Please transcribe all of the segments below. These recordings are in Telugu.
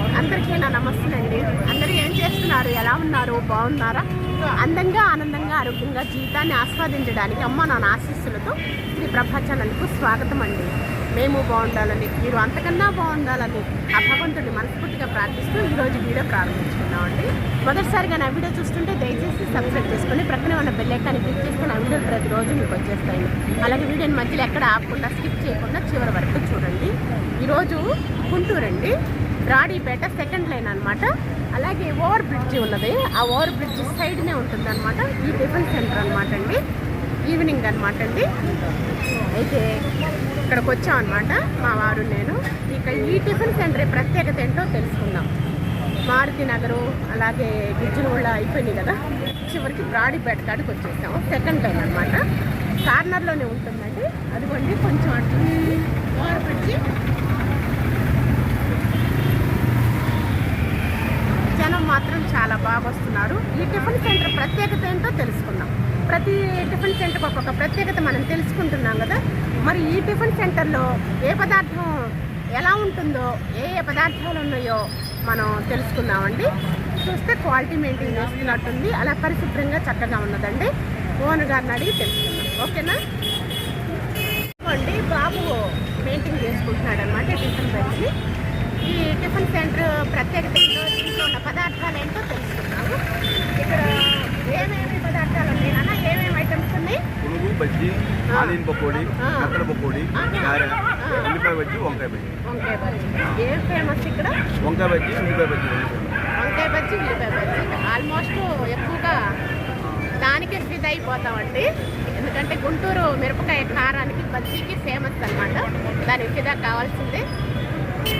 అందరికీ నా నమస్తే అండి. అందరూ ఏం చేస్తున్నారు? ఎలా ఉన్నారు? బాగున్నారా? అందంగా ఆనందంగా ఆరోగ్యంగా జీవితాన్ని ఆస్వాదించడానికి అమ్మ నాన్న ఆశీస్సులతో శ్రీ ప్రభా ఛానల్కు స్వాగతం అండి. మేము బాగుండాలని మీరు అంతకన్నా బాగుండాలని ఆ భగవంతుడిని మనస్ఫూర్తిగా ప్రార్థిస్తూ ఈరోజు వీడియో ప్రారంభించుకున్నామండి మొదటిసారిగా నా వీడియో చూస్తుంటే దయచేసి సబ్స్క్రైబ్ చేసుకొని ప్రక్కనే ఉన్న బెల్ క్లిక్ చేస్తే నా వీడియోలు ప్రతిరోజు మీకు వచ్చేస్తాయి. అలాగే వీడియోని మధ్యలో ఎక్కడ ఆపకుండా స్కిప్ చేయకుండా చివరి వరకు చూడండి. ఈరోజు గుంటూరు అండి రాడీపేట సెకండ్ లైన్ అనమాట అలాగే ఓవర్ బ్రిడ్జి ఉన్నది. ఆ ఓవర్ బ్రిడ్జ్ సైడ్నే ఉంటుంది అనమాట ఈ టిఫిన్ సెంటర్ అనమాట అండి. ఈవినింగ్ అనమాట అండి. అయితే ఇక్కడికి వచ్చామన్నమాట అనమాట మా వారు నేను. ఇక ఈ టిఫిన్ సెంటర్ ప్రత్యేకత ఏంటో తెలుసుకుందాం. మారుతి నగరు అలాగే గిజ్జునగూడ అయిపోయినాయి కదా. చివరికి బ్రాడీపేట కాడికి వచ్చేసాము. సెకండ్ లైన్ అనమాట కార్నర్లోనే ఉంటుందండి. అదిగోండి కొంచెం అటు ఓవర్ బ్రిడ్జి జనం మాత్రం చాలా బాగా వస్తున్నారు ఈ టిఫిన్ సెంటర్ ప్రత్యేకత ఏంటో తెలుసుకుందాం. ప్రతి టిఫిన్ సెంటర్కి ఒక్కొక్క ప్రత్యేకత మనం తెలుసుకుంటున్నాం కదా. మరి ఈ టిఫిన్ సెంటర్లో ఏ పదార్థం ఎలా ఉంటుందో ఏ ఏ పదార్థాలు ఉన్నాయో మనం తెలుసుకుందామండి. చూస్తే క్వాలిటీ మెయింటైన్ చేస్తున్నట్టుంది. అలా పరిశుభ్రంగా చక్కగా ఉన్నదండి. ఓనర్ గారిని అడిగి తెలుసుకుందాం. ఓకేనా? అండి బాబు మెయింటైన్ చేసుకుంటున్నాడు అనమాట టిఫిన్ పెట్టి ఈ టిఫిన్ సెంటర్ ప్రత్యేకత పదార్థాలు ఏంటో తెలుసుకున్నాము ఇక్కడ ఏమేమి పదార్థాలు ఉన్నాయి? ఏమేమి ఐటమ్స్ ఉన్నాయి? పునుగు బజ్జి ఆ. ఆలీన్ పకోడీ. మెత్తల పకోడీ ఆ. ఉల్లిపాయ బజ్జి వంకాయ బజ్జి. వంకాయ బజ్జీ. ఏం ఫేమస్ ఇక్కడ? వంకాయ బజ్జి ఉల్లిపాయ బజ్జి. వంకాయ బజ్జీ ఉల్లిపాయ బజ్జీ. ఆల్మోస్ట్ ఎక్కువగా దానికే ఫిదా అయిపోతామండి. ఎందుకంటే గుంటూరు మిరపకాయ కారానికి బజ్జీకి ఫేమస్ అన్నమాట. దానికి ఫిదా కావాల్సిందే.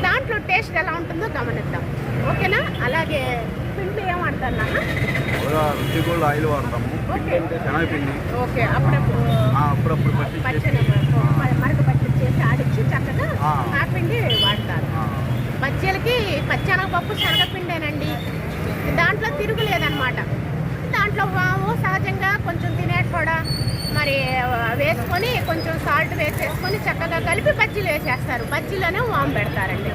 దాంట్లో టేస్ట్ ఎలా ఉంటుందో గమనిద్దాం. ఓకేనా? అలాగే పిండి నాన్న ఒక రుచి ఆయిల్ వాడతాము. ఓకే. శనగపిండి. ఓకే అప్పుడప్పుడు అప్పుడప్పుడు మరక పచ్చడి చేసి ఆడిచ్చి చక్కగా ఆ. పిండి వాడతారు. బజ్జీలకి పచ్చెనగపప్పు శనగపిండేనండి. దాంట్లో తిరుగులేదన్నమాట. దాంట్లో వాము సహజంగా కొంచెం తినేటి కూడా మరి వేసుకొని కొంచెం సాల్ట్ వేసేసుకొని చక్కగా కలిపి బజ్జీలు వేసేస్తారు. బజ్జీలోనే వాము పెడతారండి.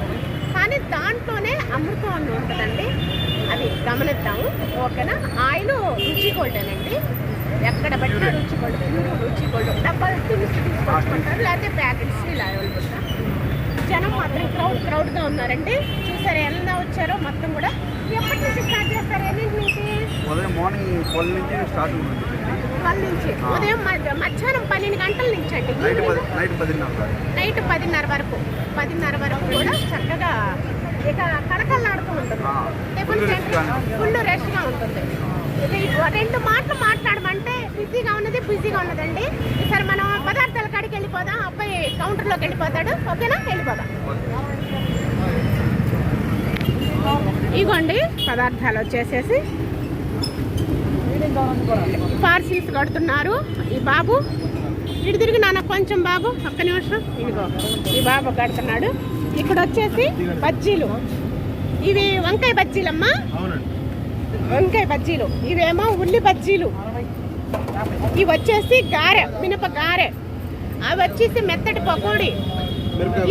కానీ దాంట్లోనే అమృతం అని ఉంటుందండి. అది గమనిద్దాము. ఓకేనా? ఆయిల్ రుచి గోల్డేనండి. ఎక్కడ పట్టినా రుచి గోల్డ్ రుచి గోల్డ్. డబ్బాలు తిరిగి తీసుకొచ్చుకుంటారు. లేకపోతే ప్యాకెట్స్ ఇలా అవైలబుల్ జనం మాత్రం క్రౌడ్ క్రౌడ్గా ఉన్నారండి. చూసారు ఎలా వచ్చారో మొత్తం కూడా. ఎప్పటి నుంచి స్టార్ట్ చేస్తారు ఎన్నింటి నుంచి మార్నింగ్ ట్వెల్వ్ నుంచి స్టార్ట్ ఉంటుంది వాళ్ళ నుంచి ఉదయం మధ్య- మధ్యాహ్నం పన్నెండు గంటల నుంచి అండి. నైట్ పది నైట్ పదిన్నర వరకు. పదిన్నర వరకు కూడా చక్కగా ఇక ఉంటుంది. సెంటర్ restగానే ఉంటుంది. ఫుల్ రష్గా ఉంటుంది. రెండు మాటలు మాట్లాడమంటే బిజీగా ఉన్నది బిజీగా ఉన్నదండి. ఈసారి మనం పదార్థాల కాడికి వెళ్ళిపోదాం అబ్బాయి కౌంటర్లోకి వెళ్ళిపోతాడు. ఓకేనా? వెళ్ళిపోదాం. ఇగోండి పదార్థాలు వచ్చేసేసి పార్సిల్స్ కడుతున్నారు. ఈ బాబు ఇటు తిరిగి నాన్న కొంచెం బాబు ఒక్క నిమిషం. ఇదిగో ఈ బాబు కడుతున్నాడు. ఇక్కడ వచ్చేసి బజ్జీలు. ఇవి వంకాయ బజ్జీలమ్మా? వంకాయ బజ్జీలు. ఇవేమో ఉల్లి బజ్జీలు. ఇవి వచ్చేసి గారె మినప గారె. అవి వచ్చేసి మెత్తటి పకోడీ.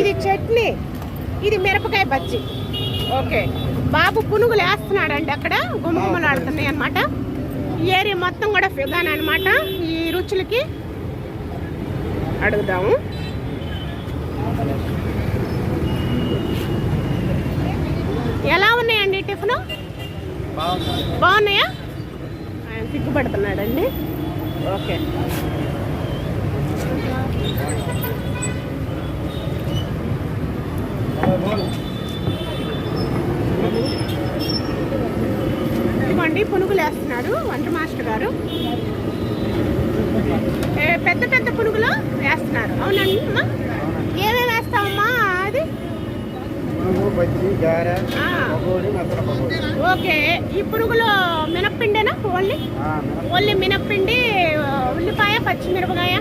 ఇది చట్నీ. ఇది మిరపకాయ బజ్జీ. ఓకే. బాబు పునుగులు వేస్తున్నాడండి అక్కడ. గుమ్మగుమ్మలాడుతున్నాయి అనమాట అన్నమాట ఏరియా మొత్తం కూడా ఫిగాన్ అనమాట ఈ రుచులకి అడుగుదాము. ఎలా ఉన్నాయండి టిఫిన్? బాగున్నాయా? ఆయన సిగ్గుపడుతున్నాడండి. ఓకే. ఇదిగోండి పునుగులు వేస్తున్నాడు వంట మాస్టర్ గారు. పెద్ద పెద్ద పునుగులు వేస్తున్నారు. అవునండి అమ్మా. ఏమేమి వేస్తావమ్మా అది? ఓకే ఈ పునుగులు మినప్పిండేనా? ఓన్లీ? ఓన్లీ మినప్పిండి ఉల్లిపాయ పచ్చిమిరపకాయ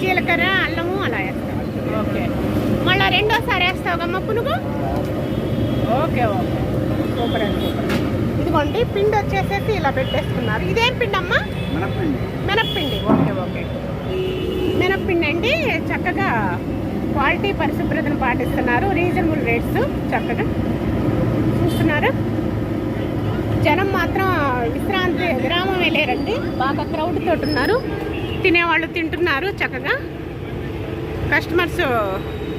జీలకర్ర అల్లము అలా వేస్తాం. ఓకే. మళ్ళీ రెండోసారి వేస్తావు వేస్తావమ్మా పునుగు? Okay okay. సూపర్ అండి సూపర్. ఇదిగోండి పిండి వచ్చేసేసి ఇలా పెట్టేసుకున్నారు ఇదేం పిండి అమ్మా మినప్పిండి. మినప్పిండి. Okay okay. మినప్పిండి అండి చక్కగా క్వాలిటీ పరిశుభ్రతను పాటిస్తున్నారు. రీజనబుల్ రేట్స్ చక్కగా. చూస్తున్నారు? జనం మాత్రం విశ్రాంతి విరామం వెళ్ళారండి బాగా క్రౌడ్ తోటి ఉన్నారు. తినేవాళ్ళు తింటున్నారు చక్కగా. కస్టమర్స్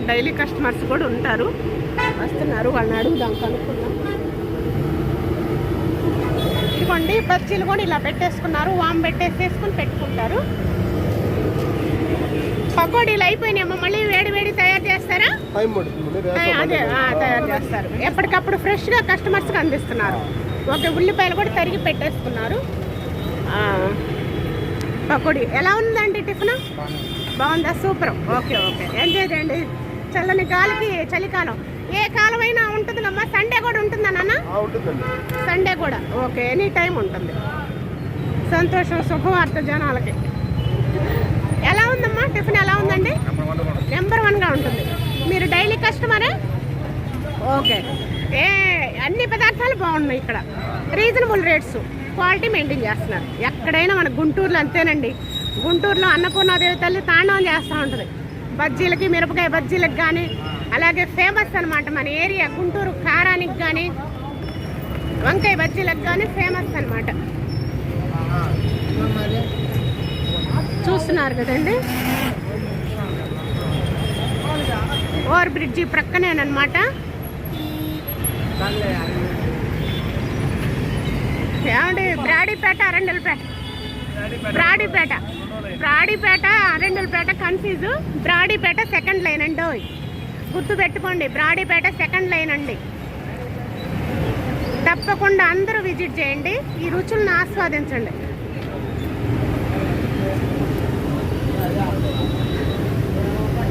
డైలీ కస్టమర్స్ కూడా ఉంటారు. వస్తున్నారు వాళ్ళని అడుగుదాం కనుక్కుందాం. ఇదిగోండి బజ్జీలు కూడా ఇలా పెట్టేసుకున్నారు వామ్ పెట్టేసేసుకుని పెట్టుకుంటారు. పకోడీలు అయిపోయినాయమ్మా మళ్ళీ వేడి వేడి తయారు చేస్తారా? అదే తయారు చేస్తారు. ఎప్పటికప్పుడు ఫ్రెష్గా కస్టమర్స్కి అందిస్తున్నారు. ఒక ఉల్లిపాయలు కూడా తరిగి పెట్టేస్తున్నారు ఆ, పకోడీ. ఎలా ఉందండి టిఫిన్? బాగుందా? సూపర్. Okay okay. ఎంజాయ్ చేయండి. చల్లని గాలికి చలికాలం. ఏ కాలమైనా ఉంటుందమ్మా? సండే కూడా ఉంటుందా నాన్న? సండే కూడా. ఓకే ఎనీ టైం ఉంటుంది. సంతోషం శుభవార్త జనాలకి. ఎలా ఉందమ్మా? టిఫిన్ ఎలా ఉందండి? నెంబర్ వన్గా ఉంటుంది. మీరు డైలీ కస్టమరా ఓకే ఏ అన్ని పదార్థాలు బాగున్నాయి ఇక్కడ. రీజనబుల్ రేట్స్ క్వాలిటీ మెయింటైన్ చేస్తున్నారు. ఎక్కడైనా మన గుంటూరులో అంతేనండి. గుంటూరులో అన్నపూర్ణాదేవి తల్లి తాండవం చేస్తూ ఉంటుంది. బజ్జీలకి మిరపకాయ బజ్జీలకు కానీ అలాగే ఫేమస్ అనమాట మన ఏరియా గుంటూరు కారానికి కానీ వంకాయ బజ్జీలకు కానీ ఫేమస్ అనమాట చూస్తున్నారు కదండి? ఓవర్ బ్రిడ్జి ప్రక్కనేనమాట ఏమండి Brodipet Arundelpet. Brodipet. Brodipet Arundelpet confuse. Brodipet second line అండి ఓయ్. గుర్తు పెట్టుకోండి బ్రాడీపేట సెకండ్ లైన్ అండి. తప్పకుండా అందరూ విజిట్ చేయండి ఈ రుచులను ఆస్వాదించండి.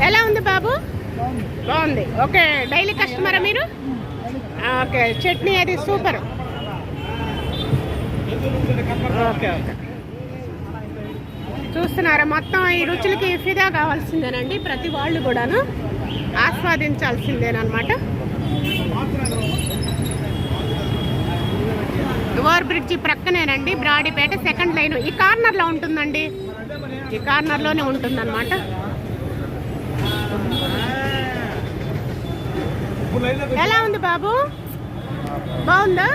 ఎలా ఉంది బాబు? బాగుంది. ఓకే డైలీ కస్టమరా మీరు? ఓకే చట్నీ అది సూపర్. Okay okay. చూస్తున్నారా? మొత్తం ఈ రుచులకి ఫిదా కావాల్సిందేనండి. ప్రతి వాళ్ళు కూడాను ఆస్వాదించాల్సిందేనమాట over bridge ప్రక్కనేనండి. Brodipet second line. ఈ కార్నర్లో ఉంటుందండి. ఈ కార్నర్లోనే ఉంటుందన్నమాట. ఎలా ఉంది బాబు? బాగుందా?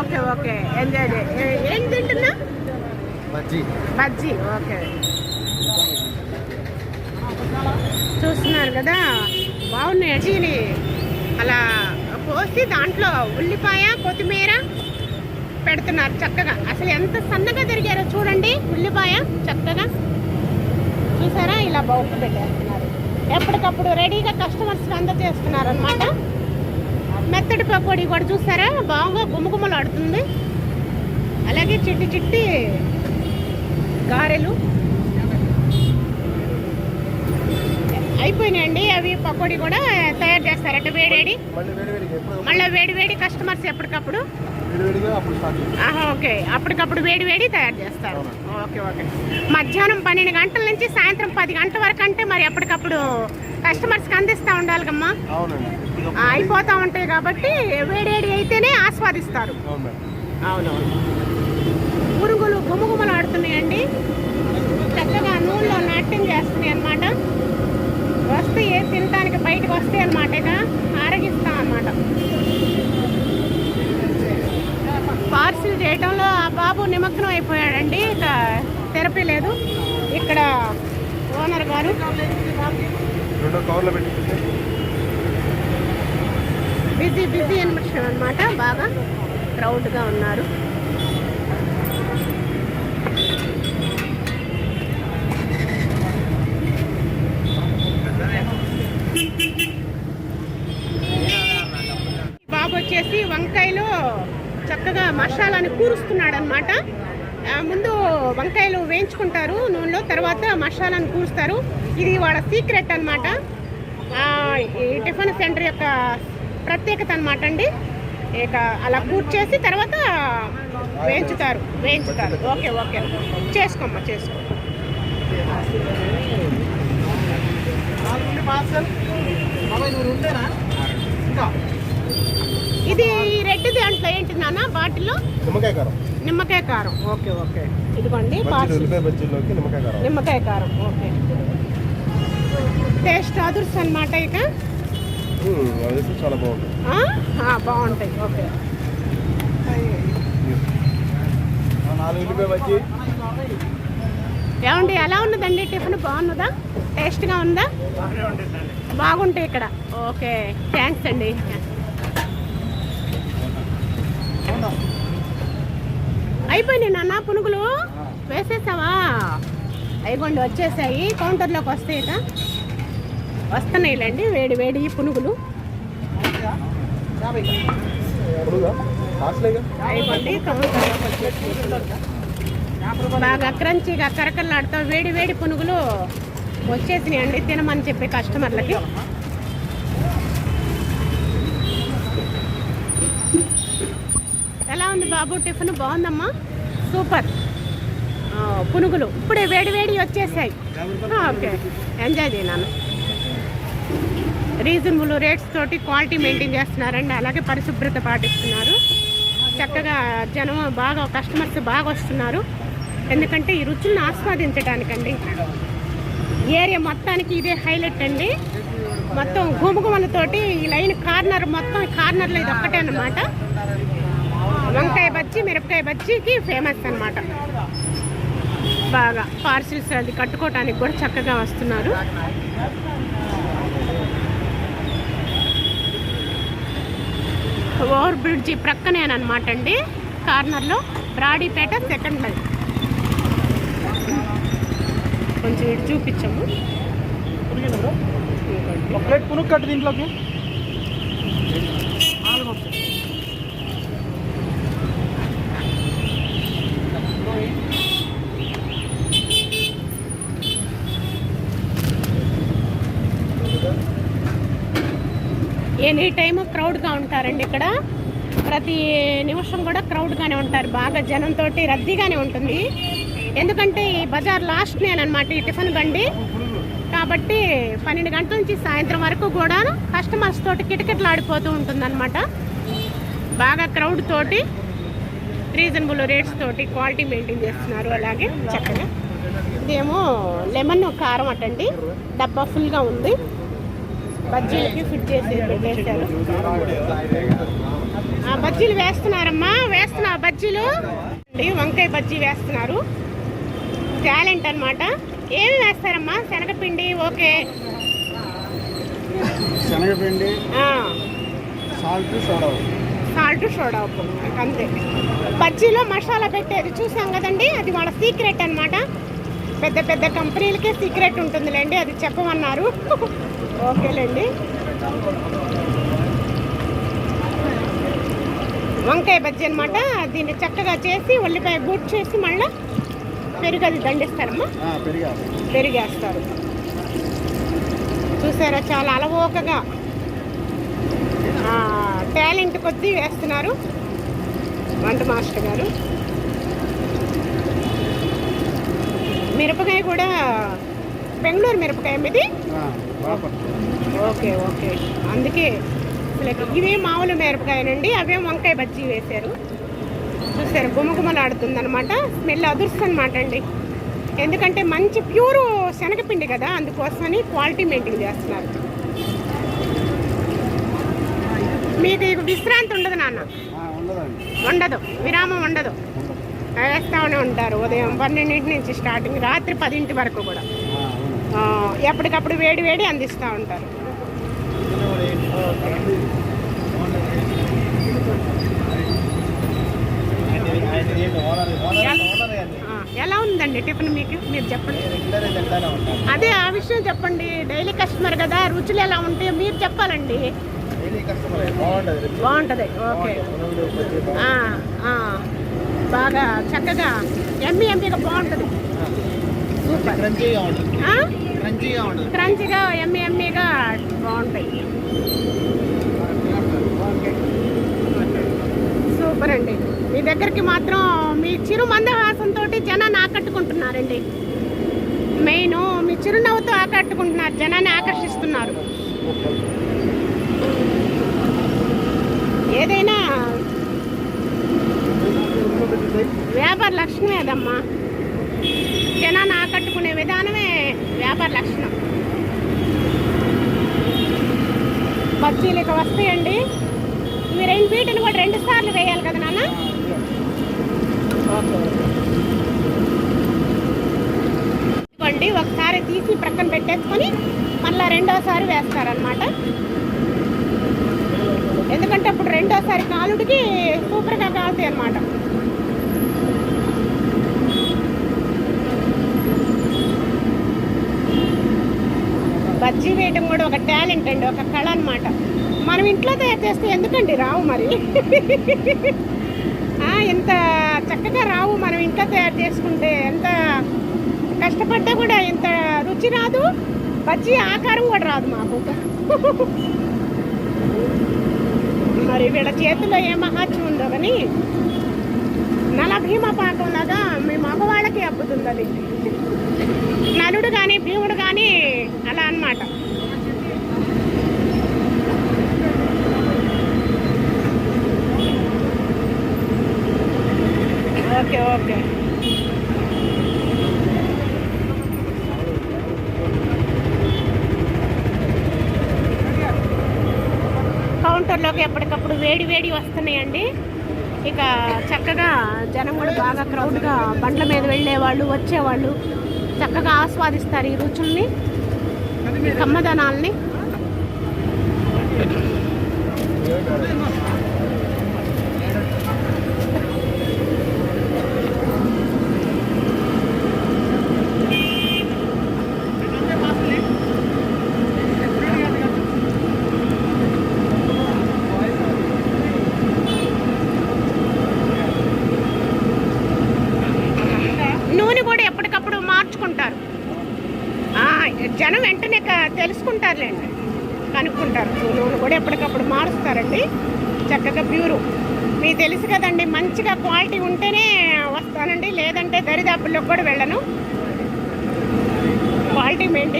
Okay okay. ఎంజాయ్ ఏం తింటున్నా? బజ్జీ. బజ్జీ. ఓకే. చూస్తున్నారు కదా? బాగున్నాయి అటీని అలా పోసి దాంట్లో ఉల్లిపాయ కొత్తిమీర పెడుతున్నారు చక్కగా. అసలు ఎంత సన్నగా తిరిగారో చూడండి. ఉల్లిపాయ చక్కగా చూసారా? ఇలా బౌక్ పెట్టేస్తున్నారు. ఎప్పటికప్పుడు రెడీగా కస్టమర్స్కి అందజేస్తున్నారు అనమాట మెత్తడి పకోడీ కూడా చూసారా? బాగా గుమగుమలాడుతుంది. అలాగే చిట్టి చిట్టి గారెలు అయిపోయినాయండి. అవి పకోడీ కూడా తయారు చేస్తారట. వేడివేడి. మళ్ళీ వేడి వేడిగా ఎప్పుడు మళ్ళీ వేడి వేడి కస్టమర్స్ ఎప్పటికప్పుడు? ఓకే. అప్పటికప్పుడు వేడి వేడి తయారు చేస్తారు. Okay okay. మధ్యాహ్నం పన్నెండు గంటల నుంచి సాయంత్రం పది గంటల వరకు అంటే మరి ఎప్పటికప్పుడు కస్టమర్స్కి అందిస్తూ ఉండాలి కమ్మా అయిపోతూ ఉంటాయి కాబట్టి వేడి అయితేనే ఆస్వాదిస్తారు. అవునవును. పురుగులు గుమగుమలు ఆడుతున్నాయండి. చక్కగా నూనెలో నాట్యం చేస్తున్నాయి అన్నమాట వస్తే ఏ తినడానికి బయటకు వస్తాయి అన్నమాట ఇక ఆరగిస్తాం అన్నమాట. పార్సిల్ చేయడంలో ఆ బాబు నిమగ్నం అయిపోయాడండి. ఇక థెరపీ లేదు. ఇక్కడ ఓనర్ గారు. బిజీ బిజీ అనమాట బాగా క్రౌడ్గా ఉన్నారు. చక్కగా మసాలాని కూరుస్తున్నాడు అనమాట ముందు వంకాయలు వేయించుకుంటారు నూనెలో తర్వాత మసాలాను కూరుస్తారు. ఇది వాళ్ళ సీక్రెట్ అనమాట ఈ టిఫిన్ సెంటర్ యొక్క ప్రత్యేకత అనమాట అండి. ఇక అలా కూర్చేసి తర్వాత వేయించుతారు వేయించుతారు. Okay okay. చేసుకోమ్మా చేసుకో. ఇది రెడ్ దాంట్లో ఏంటి నాన్న? బాటిల్లో నిమ్మకాయ కారం. నిమ్మకాయ కారం. Okay okay. ఇదిగోండి నిమ్మకాయ కారం. నిమ్మకాయ కారం ఓకే. టేస్ట్ అదుర్స్ అనమాట ఇక. చాలా? ఆ, బాగుంటాయి. ఓకే. ఏమండి ఎలా ఉన్నదండి? టిఫిన్ బాగున్నదా? టేస్ట్గా ఉందా? బాగుంటాయి ఇక్కడ. ఓకే. థ్యాంక్స్ అండి. అయిపోయినాయి నాన్న పునుగులు. వేసేసావా? అయిపోండి వచ్చేసాయి. కౌంటర్లోకి వస్తాయిట. వస్తున్నాయిలేండి వేడి వేడి పునుగులు. అయిపోండి కౌంటర్లోకి వచ్చేసి బాగా క్రంచిగా కరకరలాడుతూ వేడి వేడి పునుగులు వచ్చేసినాయండి తినమని చెప్పి కస్టమర్లకి. ఉంది బాబు టిఫిన్ బాగుందమ్మా. సూపర్. పునుగులు. ఇప్పుడే వేడి వేడి వచ్చేసాయి. ఓకే. ఎంజాయ్ చేయనాను రీజనబుల్ రేట్స్ తోటి క్వాలిటీ మెయింటైన్ చేస్తున్నారండి. అలాగే పరిశుభ్రత పాటిస్తున్నారు. చక్కగా జనం బాగా కస్టమర్స్ బాగా వస్తున్నారు. ఎందుకంటే ఈ రుచులను ఆస్వాదించడానికండి. ఏరియా మొత్తానికి ఇదే హైలైట్ అండి. మొత్తం గుమగుమలతోటి ఈ లైన్ కార్నర్ మొత్తం కార్నర్లో ఇది ఒక్కటే అన్నమాట. వంకాయ బజ్జీ మిరపకాయ బజ్జీకి ఫేమస్ అనమాట బాగా పార్సిల్స్ అది కట్టుకోవటానికి కూడా చక్కగా వస్తున్నారు. ఓవర్ బ్రిడ్జి ప్రక్కనేనమాట అండి. కార్నర్లో బ్రాడీపేట సెకండ్ లైన్ కొంచెం ఇటు చూపించాము. ఒక ప్లేట్ దీంట్లోకి. ఎనీ టైమ్ క్రౌడ్గా ఉంటారండి ఇక్కడ. ప్రతి నిమిషం కూడా క్రౌడ్గానే ఉంటారు. బాగా జనంతో రద్దీగానే ఉంటుంది. ఎందుకంటే ఈ బజార్ లాస్ట్ నేనమాట ఈ టిఫిన్ బండి. కాబట్టి పన్నెండు గంటల నుంచి సాయంత్రం వరకు కూడా కస్టమర్స్ తోటి కిటకిటలాడిపోతూ ఉంటుందన్నమాట. బాగా క్రౌడ్ తోటి రీజనబుల్ రేట్స్ తోటి క్వాలిటీ మెయింటైన్ చేస్తున్నారు అలాగే. చక్కగా. ఇదేమో లెమన్ కారం అటండి. డబ్బా ఫుల్గా ఉంది. బజ్జీలకి ఫిట్ చేసి పెట్టేశారు ఆ బజ్జీలు వేస్తున్నారమ్మా వేస్తున్నా బజ్జీలు. వంకాయ బజ్జీ వేస్తున్నారు. టాలెంట్ అన్నమాట. ఏమి వేస్తారమ్మా? శనగపిండి ఓకే. శనగపిండి సాల్ట్ సోడా సాల్ట్ సోడా ఉప్పు. అంతే. బజ్జీలో మసాలా పెట్టేది చూసాం కదండి? అది వాళ్ళ సీక్రెట్ అన్నమాట. పెద్ద పెద్ద కంపెనీలకే సీక్రెట్ ఉంటుందిలేండి అది చెప్పమన్నారు. ఓకేలేండి. వంకాయ బజ్జీ అనమాట దీన్ని చక్కగా చేసి ఉల్లిపాయ గుడ్ చేసి మళ్ళీ పెరుగు అది దండిస్తారమ్మా పెరిగా పెరిగేస్తారు. చూసారా చాలా అలవోకగా. టాలెంట్ కొద్దీ వేస్తున్నారు వంట మాస్టర్ గారు. మిరపకాయ కూడా బెంగళూరు మిరపకాయ మీది? Okay okay. అందుకే అసలు ఇవే మామూలు మిరపకాయనండి. అవే వంకాయ బజ్జీ వేశారు. చూసారు గుమగుమలాడుతుంది అనమాట స్మెల్ అదుర్స్ అనమాట అండి ఎందుకంటే మంచి ప్యూర్ శనగపిండి కదా అందుకోసమని క్వాలిటీ మెయింటైన్ చేస్తున్నారు. మీకు ఇక విశ్రాంతి ఉండదు నాన్న. ఉండదు. విరామం ఉండదు. వేస్తానే ఉంటారు. ఉదయం పన్నెండింటి నుంచి స్టార్టింగ్ రాత్రి పదింటి వరకు కూడా. ఎప్పటికప్పుడు వేడి వేడి అందిస్తూ ఉంటారు. ఎలా ఉందండి టిఫిన్ మీకు? మీరు చెప్పండి. అదే ఆ విషయం చెప్పండి. డైలీ కస్టమర్ కదా రుచులు ఎలా ఉంటాయో మీరు చెప్పాలండి. బాగుంటుంది. ఓకే. బాగా చక్కగా ఎమ్మి ఎమ్మిగా బాగుంటుంది. క్రంచీగా ఎమ్మి ఎమ్మిగా బాగుంటాయి. సూపర్ అండి. మీ దగ్గరికి మాత్రం మీ చిరు మందహాసంతో జనాన్ని ఆకట్టుకుంటున్నారండి. మెయిన్ మీ చిరునవ్వుతో ఆకట్టుకుంటున్నారు జనాన్ని ఆకర్షిస్తున్నారు. ఏదైనా వ్యాపార లక్షణమే అదమ్మా జనాన్ని ఆకట్టుకునే విధానమే వ్యాపార లక్షణం. బజ్జీలు ఇక వస్తాయండి. ఇవి రెండు వీటిని కూడా రెండు సార్లు వేయాలి కదా నాన్న? ఇవ్వండి ఒకసారి తీసి ప్రక్కన పెట్టేసుకొని మళ్ళీ రెండోసారి వేస్తారనమాట ఎందుకంటే అప్పుడు రెండోసారి కాలుడికి సూపర్గా కాలుతాయి అనమాట బజ్జీ వేయడం కూడా ఒక టాలెంట్ అండి ఒక కళ అనమాట మనం ఇంట్లో తయారు చేస్తే ఎందుకండి రావు మరి? ఎంత ఇంత చక్కగా రావు మనం ఇంట్లో తయారు చేసుకుంటే ఎంత కష్టపడ్డా కూడా ఇంత రుచి రాదు బజ్జీ ఆకారం కూడా రాదు మాకు. మరి వీళ్ళ చేతిలో ఏ మహాత్యం ఉందో కానీ నల భీమ పాకం లాగా మీ మగవాళ్ళకి అబ్బుతుంది అది నలుడు కానీ భీముడు కానీ అలా అన్నమాట. Okay okay. కౌంటర్లోకి ఎప్పటికప్పుడు వేడి వేడి వస్తున్నాయండి. ఇక చక్కగా జనం కూడా బాగా క్రౌడ్గా బండ్ల మీద వెళ్ళేవాళ్ళు వచ్చేవాళ్ళు. చక్కగా ఆస్వాదిస్తారు ఈ రుచుల్ని కమ్మదనాల్ని నూనె కూడా ఎప్పటికప్పుడు మార్చుకుంటారు ఆ, జనం వెంటనే క- తెలుసుకుంటారులేండి కనుక్కుంటారు నూనె కూడా ఎప్పటికప్పుడు మారుస్తారండి చక్కగా ప్యూరు మీకు తెలుసు కదండి మంచిగా క్వాలిటీ ఉంటేనే వస్తానండి లేదంటే దరిదాపుల్లోకి కూడా వెళ్ళను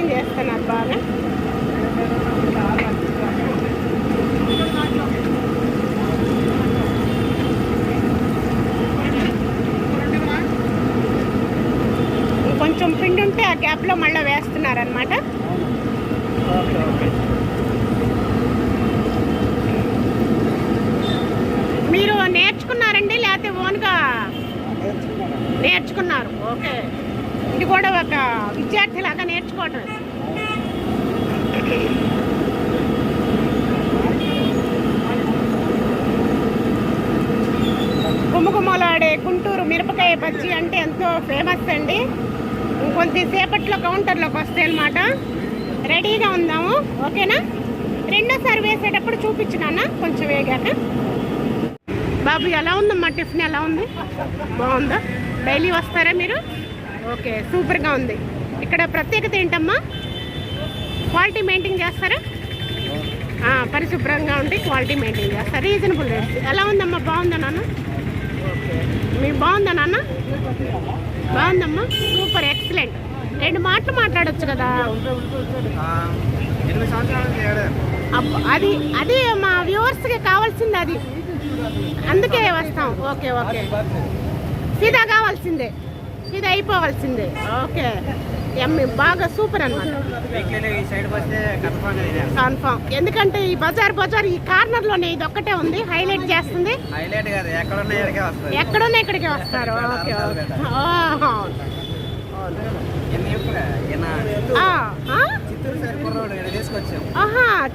మెయింటైన్ చేస్తున్నారు బాగా. కొంచెం పిండి ఉంటే ఆ గ్యాప్లో మళ్ళీ వేస్తున్నారనమాట మీరు నేర్చుకున్నారండి లేకపోతే ఓన్గా నేర్చుకున్నారు? ఓకే. ఇది కూడా ఒక విద్యార్థిలాగా నేర్చుకోవటం గుమ్మగుమ్మలాడే గుంటూరు మిరపకాయ బజ్జి అంటే ఎంతో ఫేమస్ అండి. ఇంకొద్దిసేపట్లో కౌంటర్లోకి వస్తాయి అనమాట రెడీగా ఉందాము ఓకేనా? రెండోసారి వేసేటప్పుడు చూపించినానా కొంచెం వేగాక. బాబు ఎలా ఉందమ్మా టిఫిన్? ఎలా ఉంది? బాగుందా? డైలీ వస్తారా మీరు? ఓకే సూపర్గా ఉంది. ఇక్కడ ప్రత్యేకత ఏంటమ్మా? క్వాలిటీ మెయింటైన్ చేస్తారా? పరిశుభ్రంగా ఉండి క్వాలిటీ మెయింటైన్ చేస్తారు. రీజనబుల్ రేట్స్ ఎలా ఉందమ్మా? బాగుందా నాన్న? మీకు బాగుందా నాన్న? బాగుందమ్మా? సూపర్ ఎక్సలెంట్ రెండు మాటలు మాట్లాడొచ్చు కదా? అది అది మా వ్యూవర్స్కి కావాల్సింది అది. అందుకే వస్తాం. Okay okay. సీదా కావాల్సిందే. సీదా అయిపోవాల్సిందే. ఓకే. ఎమ్మి బాగా సూపర్ అనమాట. కన్ఫామ్ ఎందుకంటే ఈ బజార్ బజార్ ఈ కార్నర్లోనే ఇది ఒక్కటే ఉంది హైలైట్ చేస్తుంది. ఎక్కడున్నా ఇక్కడికే వస్తారు. ఓకే?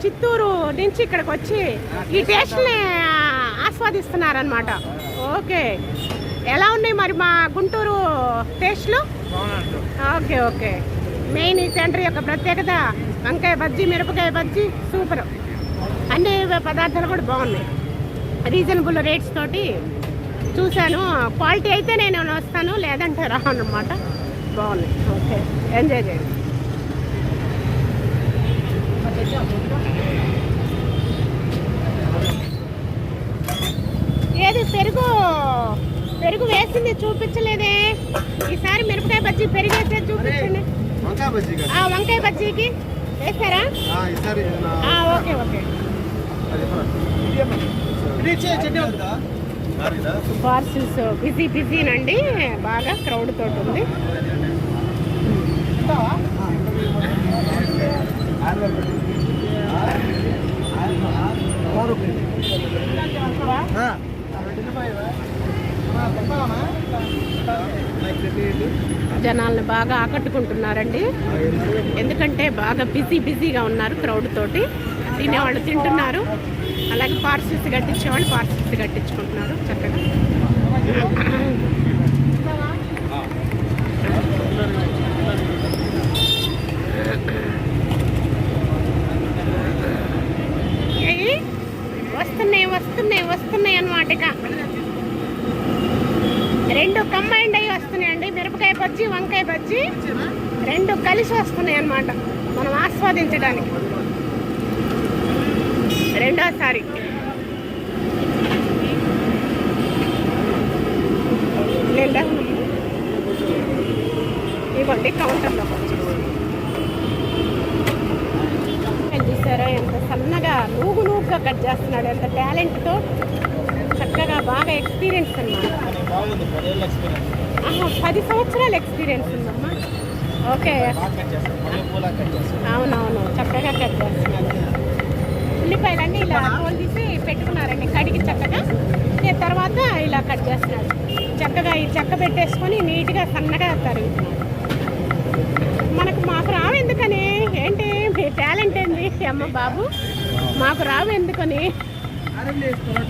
చిత్తూరు నుంచి ఇక్కడికి వచ్చి ఈ టేస్ట్ని ఆస్వాదిస్తున్నారనమాట ఓకే ఎలా ఉన్నాయి మరి మా గుంటూరు టేస్ట్లు? Okay okay. మెయిన్ ఈ సెంటర్ యొక్క ప్రత్యేకత వంకాయ బజ్జీ మిరపకాయ బజ్జీ సూపర్. అన్ని పదార్థాలు కూడా బాగున్నాయి. రీజనబుల్ రేట్స్ తోటి చూశాను. క్వాలిటీ అయితే నేను వస్తాను లేదంటే రాను అనమాట బాగున్నాయి. ఓకే ఎంజాయ్ చేయండి. ఏది పెరుగు? పెరుగు వేసింది చూపించలేదే ఈసారి మిరపకాయ బజ్జీ పెరుగు వేసేది చూపించండి వంకాయ బజ్జీ కదా ఆ వంకాయ బజ్జీకి వేసారా ఆ, ఈసారి నా- ఆ, ఓకే ఓకే? పార్సిల్స్ బిజీ బిజీనండి బాగా క్రౌడ్ తోటి ఉంది ఆరు రూపాయలు. ఆరు రూపాయలు. జనాల్ని బాగా ఆకట్టుకుంటున్నారండి. ఎందుకంటే బాగా బిజీ బిజీగా ఉన్నారు క్రౌడ్ తోటి. తినేవాళ్ళు తింటున్నారు. అలాగే పార్సిల్స్ కట్టించేవాళ్ళు పార్సిల్స్ కట్టించుకుంటున్నారు. చక్కగా. వస్తున్నాయి వస్తున్నాయి వస్తున్నాయి అన్నమాట ఇక. రెండు కంబైండ్ అయ్యి వస్తున్నాయండి. మిరపకాయ బజ్జి వంకాయ బజ్జి రెండు కలిసి వస్తున్నాయి అన్నమాట. మనం ఆస్వాదించడానికి. రెండోసారి. ఇవ్వండి కౌంటర్లో చూసారా? ఎంత సన్నగా నూగు నూగుగా కట్ చేస్తున్నాడు. ఎంత టాలెంట్తో చక్కగా బాగా ఎక్స్పీరియన్స్ అన్నమాట. పది సంవత్సరాల ఎక్స్పీరియన్స్ ఉందమ్మా. ఓకే. అవునవును చక్కగా కట్ చేస్తున్నాడు ఉల్లిపాయలన్నీ ఇలా తోలు తీసి పెట్టుకున్నారండి కడిగి చక్కగా. తర్వాత ఇలా కట్ చేస్తున్నాడు చక్కగా ఈ చెక్క పెట్టేసుకొని నీట్గా సన్నగా తరుగుతున్నాడు మనకు మాకు రావు ఎందుకని? ఏంటి? మీ టాలెంట్ ఏంది? అమ్మ బాబు మాకు రావు ఎందుకని?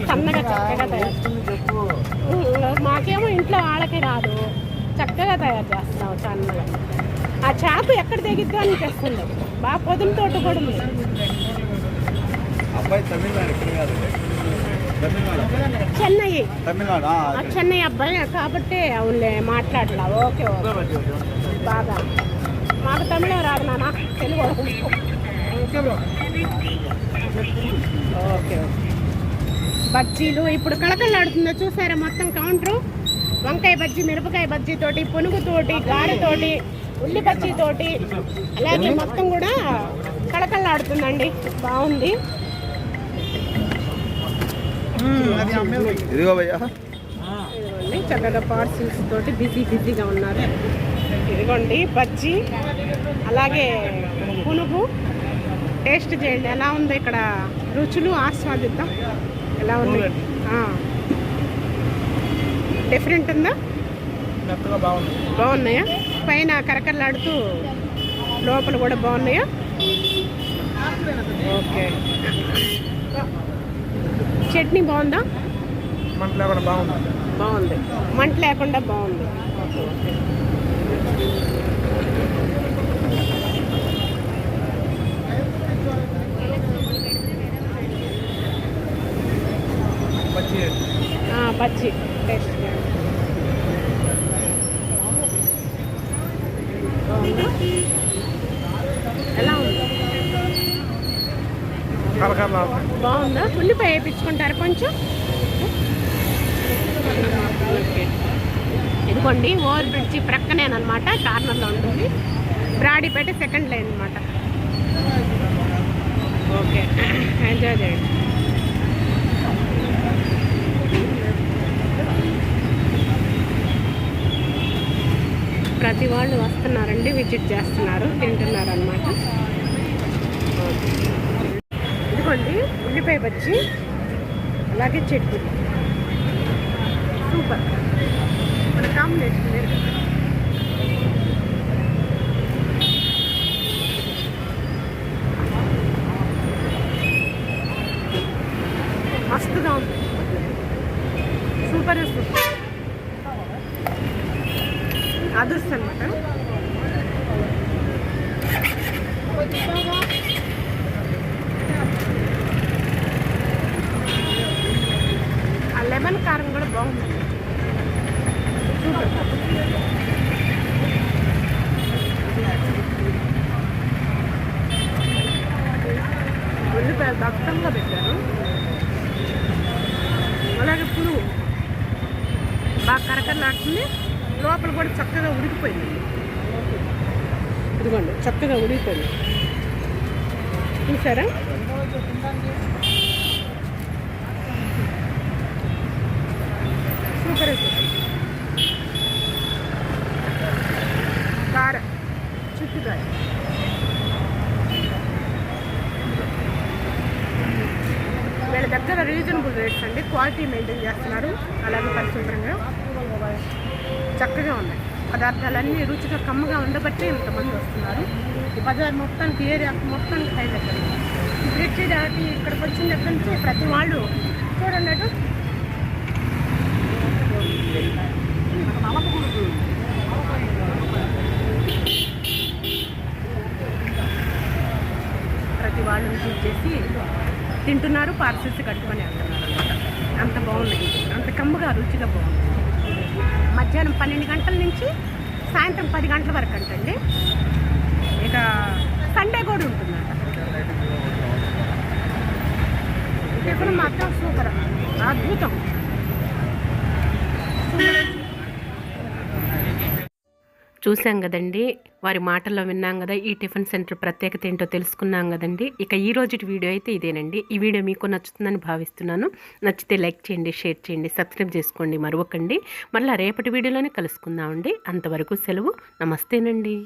సన్నగా చక్కగా తయారు. మాకేమో ఇంట్లో వాళ్ళకి రాదు. చక్కగా తయారు చేస్తాం సన్నగా ఆ చాకు ఎక్కడ తెగిద్దో అనిపిస్తుంది బాగా కూడా ఉంది. ఇక్కడ కాదు తమిళనాడు. చెన్నై. చెన్నై అబ్బాయి. కాబట్టి అవునులే మాట్లాడలా. Okay okay. బాగా. మాకు తమిళం రాదు నాన్న. Telugu okay okay. బజ్జీలు. ఇప్పుడు కళకళలాడుతుందో చూసారా మొత్తం కౌంటరు వంకాయ బజ్జీ మిరపకాయ బజ్జీ తోటి పునుగుతోటి గారెతోటి ఉల్లి బజ్జీ తోటి అలాగే మొత్తం కూడా కళకళలాడుతుందండి. బాగుంది. చక్కగా పార్సిల్స్ తోటి బిజీ బిజీగా ఉన్నారు. ఇదిగోండి బజ్జీ అలాగే పునుగు. టేస్ట్ చేయండి. ఎలా ఉంది ఇక్కడ రుచులు ఆస్వాదిద్దాం. ఎలా ఉంది? డిఫరెంట్ ఉందా? బాగున్నాయా? పైన కరకరలాడుతూ లోపల కూడా బాగున్నాయా? ఓకే. చట్నీ బాగుందా? మంటలో కూడా బాగుంది. బాగుంది. మంట లేకుండా బాగుంది. పచ్చి. టేస్ట్ ఎలా ఉంది? బాగుందా? ఉల్లిపాయ వేయించుకుంటారా కొంచెం. ఇదిగోండి ఓవర్ బ్రిడ్జి ప్రక్కనేనమాట కార్నర్లో ఉంటుంది. బ్రాడీపేట సెకండ్ లైన్ అనమాట ఓకే ఎంజాయ్ చేయండి. ప్రతి వాళ్ళు వస్తున్నారండి విజిట్ చేస్తున్నారు తింటున్నారు అనమాట ఇదిగోండి ఉల్లిపాయ బజ్జి అలాగే చెట్టు సూపర్. మన కాంబినేషన్ లేదు కదా. మస్తుగా ఉంది సూపర్ సూపర్ అదృష్టం అనమాట ఆ లెమన్ కారం కూడా బాగుంది సూపర్ ఉల్లిపాయలు దట్టంగా పెట్టారు అలాగే పురుగు బాగా కరకరలాడుతుంది లోపల కూడా చక్కగా ఉడికిపోయింది ఇదిగోండి చక్కగా ఉడికిపోయింది చూసారా? సూపర్ కార చిక్కుకాయ వీళ్ళ దగ్గర రీజనబుల్ రేట్స్ అండి. క్వాలిటీ మెయింటైన్ చేస్తున్నారు. అలాగే పరిశుభ్రంగా. చక్కగా ఉన్నాయి. పదార్థాలన్నీ రుచిగా కమ్మగా ఉండబట్టి ఇంతమంది వస్తున్నారు. బజార్ మొత్తానికి ఏరియా మొత్తానికి హైలైట్ అండి బ్రిడ్జి దాటి ఇక్కడికి వచ్చిన దగ్గర నుంచి ప్రతి వాళ్ళు చూడండి అటు. ప్రతి వాళ్ళు విజిట్ చేసి తింటున్నారు పార్సిల్స్ కట్టుకొని వెళ్తున్నారు అంత బాగుంది. అంత కమ్ముగా రుచిగా బాగుంది. మధ్యాహ్నం పన్నెండు గంటల నుంచి సాయంత్రం పది గంటల వరకు అంటండి. ఇక సండే కూడా ఉంటుందంట. టిఫిన్ మాత్రం సూపర్. అద్భుతం. చూసాం కదండి వారి మాటల్లో విన్నాం కదా ఈ టిఫిన్ సెంటర్ ప్రత్యేకత ఏంటో తెలుసుకున్నాం కదండి. ఇక ఈ రోజు వీడియో అయితే ఇదేనండి. ఈ వీడియో మీకు నచ్చుతుందని భావిస్తున్నాను. నచ్చితే లైక్ చేయండి షేర్ చేయండి సబ్స్క్రైబ్ చేసుకోండి మరొకండి. మళ్ళీ రేపటి వీడియోలోనే కలుసుకుందామండి. అంతవరకు సెలవు. నమస్తేనండి.